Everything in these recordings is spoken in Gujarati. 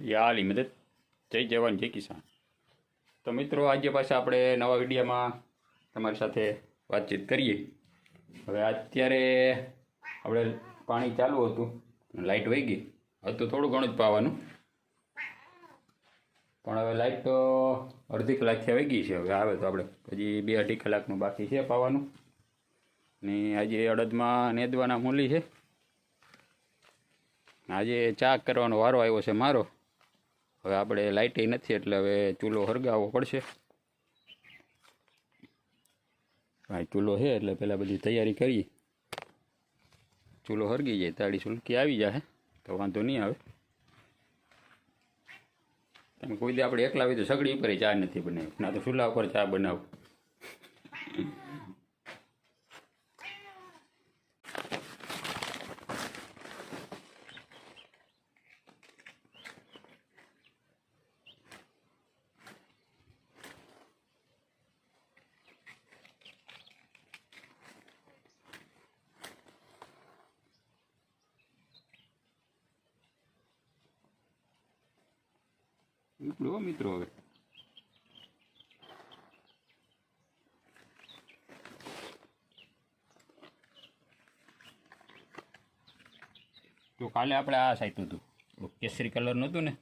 યા આલી મદદ. જય જવાન, જય કિસાન. તો મિત્રો, આજે પાછા આપણે નવા વિડીયોમાં તમારી સાથે વાતચીત કરીએ. હવે અત્યારે આપણે પાણી ચાલુ હતું લાઇટ વહી ગઈ. હતું થોડું ઘણું જ પાવાનું. પણ હવે લાઇટ તો અડધી કલાકથી વહી ગઈ છે. હવે આવે તો આપણે હજી બે અઢી કલાકનું બાકી છે પાવાનું. ને આજે અડદમાં નેદવાના મૂલી છે. આજે ચા કરવાનો વારો આવ્યો છે મારો. હવે આપણે લાઇટ નથી, એટલે હવે ચૂલો હળગાવવો પડશે. હા ચૂલો છે, એટલે પહેલાં બધી તૈયારી કરીએ. ચૂલો હરગી જાય, તાળી સુલકી આવી જાય તો વાંધો નહીં આવે. તમે કોઈ દી આપણે એકલા હોય તો સગડી ઉપર ચા નથી બનાવી, ના તો ચૂલા ઉપર ચા બનાવું. હો મિત્રો હવે તો કાલે આપણે આ સાઈટનું હતું. કેસરી કલરનું હતું ને?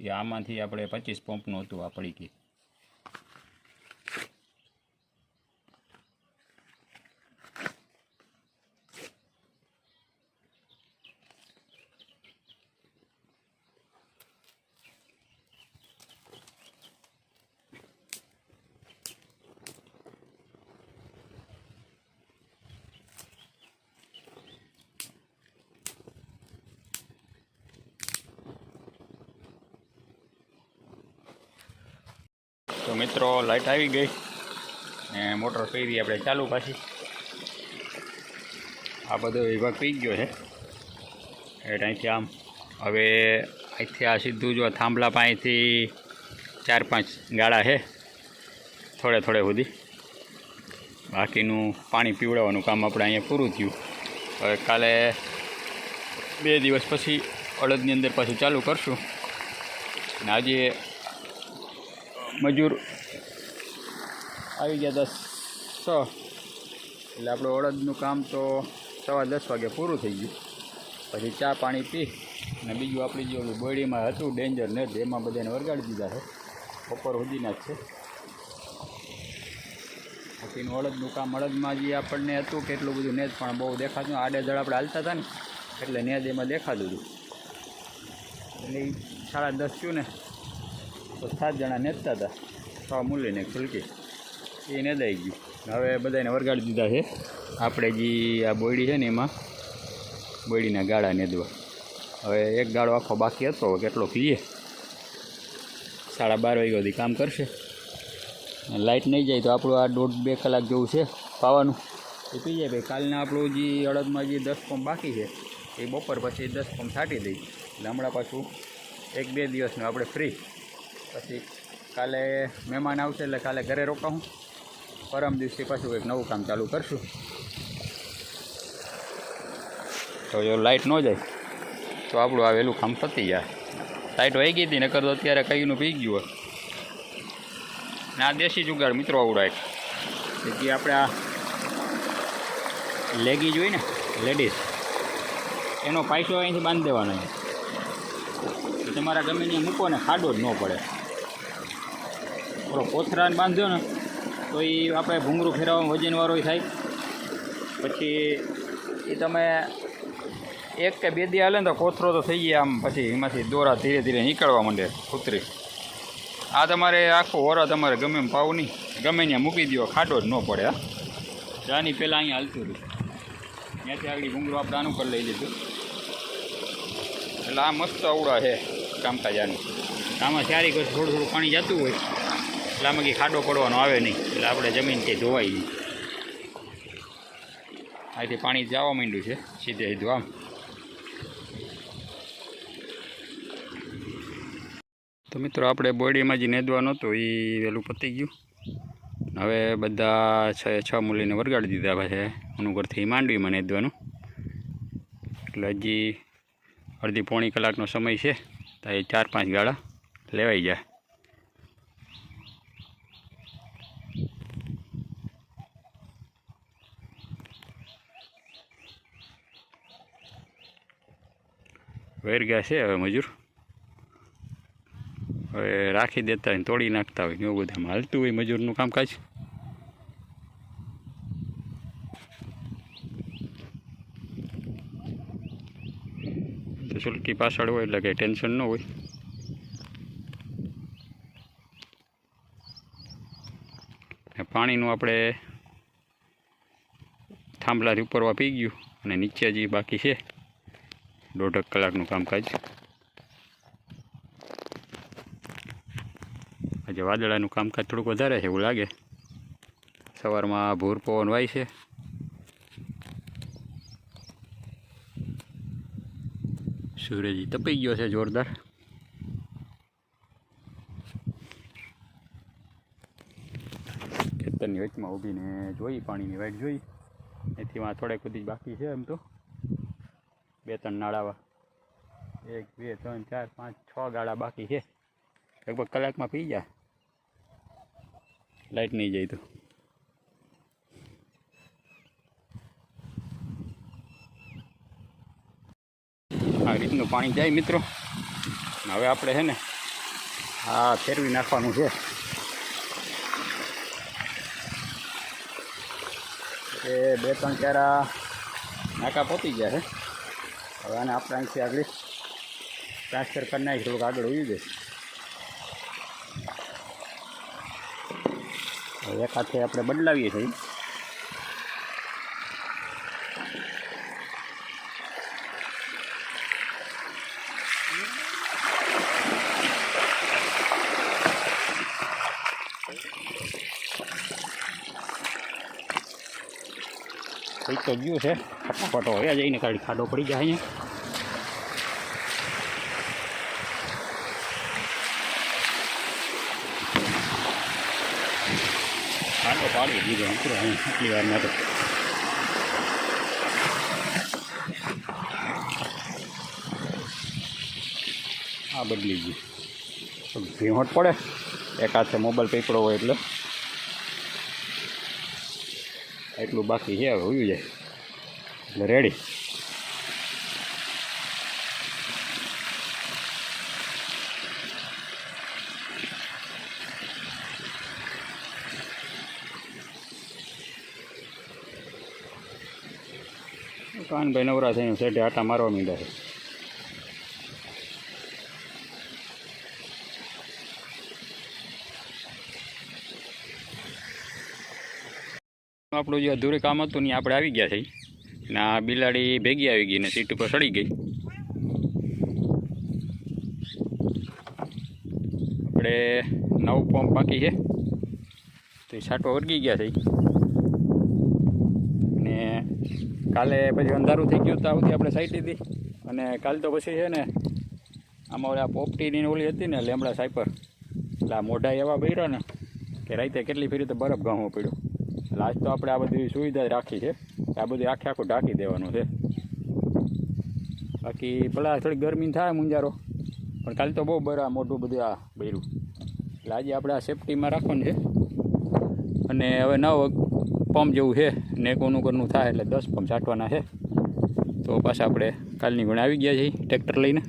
એ આમાંથી આપણે પચીસ પંપનું હતું આ પડી તો મિત્રો લાઇટ આવી ગઈ. ને મોટર કરી આપણે ચાલુ પાછી. આ બધો વિભાગ પી ગયો છે. એટલે અહીંથી આમ, હવે અહીંથી આ સીધું જો થાંભલા પાસેથી ચાર પાંચ ગાળા છે, થોડે થોડે સુધી. બાકીનું પાણી પીવડાવવાનું કામ આપણે અહીંયા પૂરું થયું. હવે કાલે બે દિવસ પછી અડદની અંદર પાછું ચાલુ કરશું. અને આજે મજૂર આવી ગયા દસ છ. એટલે આપણું અડદનું કામ તો સવા દસ વાગે પૂરું થઈ ગયું. પછી ચા પાણી પી અને બીજું આપણી જે ઓલી બોડીમાં હતું ડેન્જર ને એમાં બધાને વરગાડી દીધા છે. બપોર સુધીના જ છે. બાકીનું અડદનું કામ અડદમાં જે આપણને હતું કેટલું બધું નેજ પણ બહુ દેખાતું આડે જળ આપણે હાલતા હતા ને, એટલે નેજ એમાં દેખાતું હતું. એટલે સાડા દસ થયું ને તો સાત જણા નેતા હતા. છ મૂલીને ખુલકી એ નેદાઈ ગયું. હવે બધાને વરગાડી દીધા છે. આપણે જે આ બોયડી છે ને એમાં બોયડીના ગાળા નેદવા. હવે એક ગાળો આખો બાકી હતો કેટલો પીએ સાડા બાર વાગ્યા સુધી કામ કરશે. લાઇટ નહીં જાય તો આપણું આ દોઢ બે કલાક જેવું છે પાવાનું. એ પી જાય ભાઈ. કાલના આપણું જે અડદમાં જે દસ પંપ બાકી છે, એ બપોર પછી દસ પંપ છાંટી દઈ એટલે હમણાં પાછું એક બે દિવસનું આપણે ફ્રી પછી કાલે મહેમાન આવશે એટલે કાલે ઘરે રોકાવું પરમ દિવસે પાછું કંઈક નવું કામ ચાલુ કરશું. તો જો લાઇટ ન જાય, તો આપણું આ વહેલું કામ પતી જાય. લાઇટ વહી ગઈ હતી, નકર તો અત્યારે કઈનું પી ગયું હોય. આ દેશી જુગાડ મિત્રો આવડાય. જે આપણે આ લેગી હોય ને, લેડીઝ, એનો પૈસો અહીંથી બાંધી દેવાનો તમારા ગમે ત્યાં મૂકો ને ખાડો જ ન પડે. ઓલો કોથરાને બાંધ્યો ને, તો એ આપણે ભૂંગળું ફેરવવાનું વજનવાળો થાય. પછી એ તમે એક કે બે દી હાલે ને તો કોથરો તો થઈ ગયા આમ પછી એમાંથી દોરા ધીરે ધીરે નીકળવા માંડે કૂતરી આ તમારે આખો ઓરા તમારે ગમે એમ પાવું નહીં. ગમે ત્યાં મૂકી દો ખાડો જ ન પડે, હા. જાની પહેલાં અહીંયા હાલતું હતું ત્યાંથી આગળ ભૂંગળું આપણે આનું કરી લઈ લીધું. એટલે આ મસ્ત અવડા છે કામકાજ આનું. આમાં સારી કરશે થોડું થોડું પાણી જતું હોય. એટલે આમાં ખાડો પડવાનો આવે નહીં. એટલે આપણે જમીન કંઈ ધોવાય નહીં અહીંથી પાણી જવા માંડ્યું છે. સીધે સીધું આમ. તો મિત્રો, આપણે બોડીમાં જે નેદવાનું હતું એ વહેલું પતી ગયું. હવે બધા છ છ મૂલીને વરગાડી દીધા છે અનુગરથી માંડવીમાં નેદવાનું. એટલે હજી અડધી પોણી કલાકનો સમય છે. તો એ ચાર પાંચ ગાળા લેવાઈ જાય વેર ગયા છે હવે મજૂર. હવે રાખી દેતા હોય તોડી નાખતા હોય એવું બધું. હાલતું હોય મજૂરનું કામકાજ. તો સુલકી પાછળ હોય એટલે કંઈ ટેન્શન ન હોય. પાણીનું આપણે થાંભલાથી ઉપરવા પી ગયું અને નીચે જે બાકી છે દોઢક કલાકનું કામકાજ. આજે વાદળાનું કામકાજ થોડુંક વધારે છે એવું લાગે. સવારમાં ભૂર પવન વાય છે. સૂરજ તપી ગયો છે જોરદાર. ખેતરની વચમાં ઊભીને જોઈ, પાણીની વાઇટ જોઈ. એથી માં થોડેક બધી બાકી છે એમ તો. બે ત્રણ નાળાવા એક બે ત્રણ ચાર પાંચ છ ગાળા બાકી છે. લગભગ કલાકમાં પી જાય લાઈટ નહીં જાય તો. આ રીતનું પાણી જાય મિત્રો. હવે આપણે છે ને આ ફેરવી નાખવાનું છે. એ બે ત્રણ ચારા નાકા પહોંચી ગયા છે. હવે આને આપણે અહીંથી આગળ ટ્રાન્સફર કરી નાખી થોડુંક આગળ ઉઈ જાય હવે એક હાથે આપણે બદલાવીએ છીએ. તો ગયું છે. ફટાફટ હવે જઈને કાઢી ખાડો પડી જાય અહીંયા. ખાડો પાડી દીધો મિત્રો અહીં આટલી વારમાં તો આ બદલી ગયું. ભીહોટ પડે. એક હાથે મોબાઈલ પકડો હોય એટલે. એટલું બાકી છે, હવે હોયું જાય. રેડી કાનભાઈ નવરા થઈને સેટે આટા મારવા માંડ્યા છે. આપણું જે અધૂરું કામ હતું ને આપણે આવી ગયા છે ને આ બિલાડી ભેગી આવી ગઈ ને સીટ ઉપર સડી ગઈ. આપણે નવ પંપ બાકી છે. તો એ છાંટો વળગી ગયા છે. ને કાલે પછી અંધારું થઈ ગયું તો આવતી આપણે સાઈટી હતી અને કાલ તો પછી છે ને આમાં ઓલા પોપટીની ઓલી હતી ને લેમડા સાઈપર એટલે આ મોઢા એવા બર્યા ને કે રાતે કેટલી ફેરી તો બરફ ગામો પડ્યો. આજ તો આપણે આ બધી સુવિધા રાખી છે. આ બધું આખે આખું ઢાંકી દેવાનું છે. બાકી ભલા થોડી ગરમી થાય મુંજારો, પણ કાલે તો બહુ બરા મોટું બધું આ બર્યું એટલે આજે આપણે આ સેફટીમાં રાખવાનું છે. અને હવે નવ પંપ જેવું છે ને કોનું કરનું થાય એટલે દસ પંપ છાંટવાના છે. તો પાછા આપણે કાલની ઘણા આવી ગયા છીએ ટ્રેક્ટર લઈને.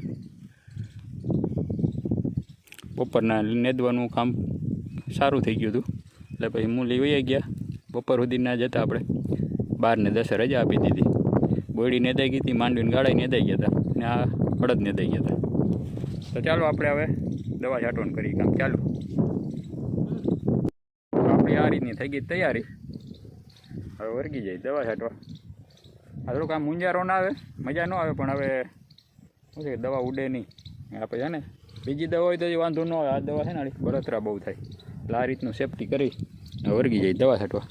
બપોરના નેદવાનું કામ સારું થઈ ગયું હતું. એટલે પછી મૂલી લેવાઈ ગયા. બપોર સુધી ના જતા આપણે. બાર ને દસે રજા આપી દીધી. બોયડી નેદાઈ ગઈ હતી, માંડવીને ગાળાઈ નેદાઈ ગયા હતા. ને આ અડદ નેદાઈ ગયા હતા. તો ચાલો આપણે હવે દવા છાંટવાનું કરી કામ. ચાલુ. આપણી આ રીતની થઈ ગઈ તૈયારી. હવે વર્ગી જાય દવા છાંટવા. આ થોડુંક આમ મુંજારો ના આવે, મજા ન આવે, પણ હવે શું છે દવા ઉડે નહીં. આપણે છે ને, બીજી દવા હોય તો વાંધો ન આવે. આ દવા છે ને બળતરા બહુ થાય. એટલે આ રીતનું સેફટી કરી વર્ગી જાય દવા છાંટવા.